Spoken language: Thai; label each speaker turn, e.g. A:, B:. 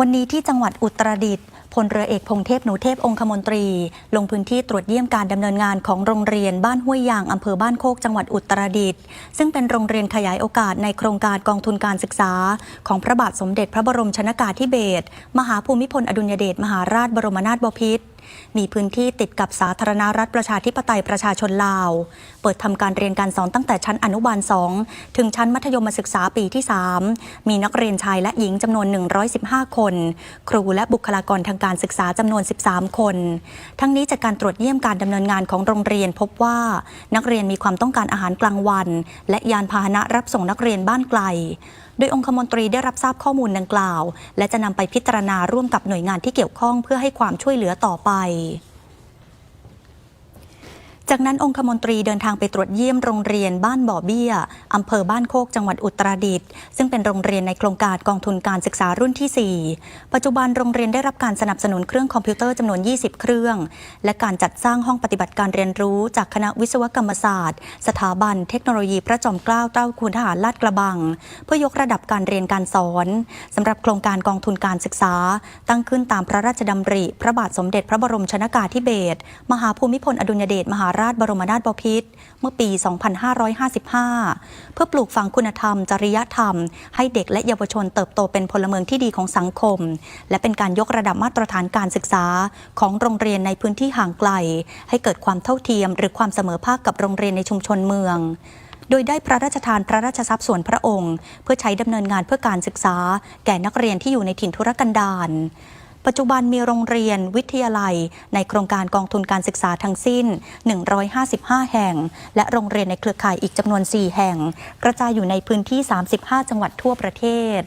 A: วันนี้ที่จังหวัดอุตรดิตถ์พลเรือเอกพงเทพหนูเทพองคมนตรี ลงพื้นที่ตรวจเยี่ยมการดำเนินงานของโรงเรียนบ้านห้วยยางอำเภอบ้านโคกจังหวัดอุตรดิตถ์ซึ่งเป็นโรงเรียนขยายโอกาสในโครงการกองทุนการศึกษา ของพระบาทสมเด็จพระบรมชนากาธิเบศรมหาภูมิพลอดุลยเดชมหาราชบรมนาถบพิตรมีพื้นที่ติดกับสาธารณรัฐประชาธิปไตยประชาชนลาว เปิดทำการเรียนการสอนตั้งแต่ชั้นอนุบาล 2 ถึงชั้นมัธยมศึกษาปีที่ 3 มีนักเรียนชายและหญิงจำนวน 115 คน ครูและบุคลากรทางการศึกษาจำนวน 13 คน ทั้งนี้จากการตรวจเยี่ยมการดำเนินงานของโรงเรียนพบว่า นักเรียนมีความต้องการอาหารกลางวัน และยานพาหนะรับส่งนักเรียนบ้านไกล โดยองคมนตรีได้รับทราบข้อมูลดังกล่าว และจะนำไปพิจารณาร่วมกับหน่วยงานที่เกี่ยวข้องเพื่อให้ความช่วยเหลือต่อไป จากนั้นองคมนตรีเดินทางไปตรวจเยี่ยมโรงเรียนบ้านบ่อเบี้ยอำเภอบ้านโคกจังหวัดอุตรดิตถ์ซึ่งเป็นโรงเรียนในโครงการกองทุนการศึกษารุ่นที่ 4 ปัจจุบันโรงเรียนได้รับการสนับสนุนเครื่องคอมพิวเตอร์จำนวน 20 เครื่อง และการจัดสร้างห้องปฏิบัติการเรียนรู้จากคณะวิศวกรรมศาสตร์ สถาบันเทคโนโลยีพระจอมเกล้าเต้าคุณทหารลาดกระบัง เพื่อยกระดับการเรียนการสอนสำหรับโครงการกองทุนการศึกษา ตั้งขึ้นตามพระราชดำริ พระบาทสมเด็จพระบรมชนากาธิเบศรมหาภูมิพลอดุลยเดชมหาราชบรมนาถบพิตรเมื่อปี 2555 เพื่อปลูกฝังคุณธรรม จริยธรรม ให้เด็กและเยาวชนเติบโตเป็นพลเมืองที่ดีของสังคม และเป็นการยกระดับมาตรฐานการศึกษาของโรงเรียนในพื้นที่ห่างไกล ให้เกิดความเท่าเทียม หรือความเสมอภาคกับโรงเรียนในชุมชนเมืองโดยได้พระราชทานพระราชทรัพย์ส่วนพระองค์ เพื่อใช้ดำเนินงานเพื่อการศึกษา แก่นักเรียนที่อยู่ในถิ่นทุรกันดาร ปัจจุบันมีโรงเรียนวิทยาลัย ในโครงการกองทุนการศึกษาทั้งสิ้น 155 แห่ง และโรงเรียนในเครือข่ายอีกจำนวน 4 แห่ง กระจายอยู่ในพื้นที่ 35 จังหวัดทั่วประเทศ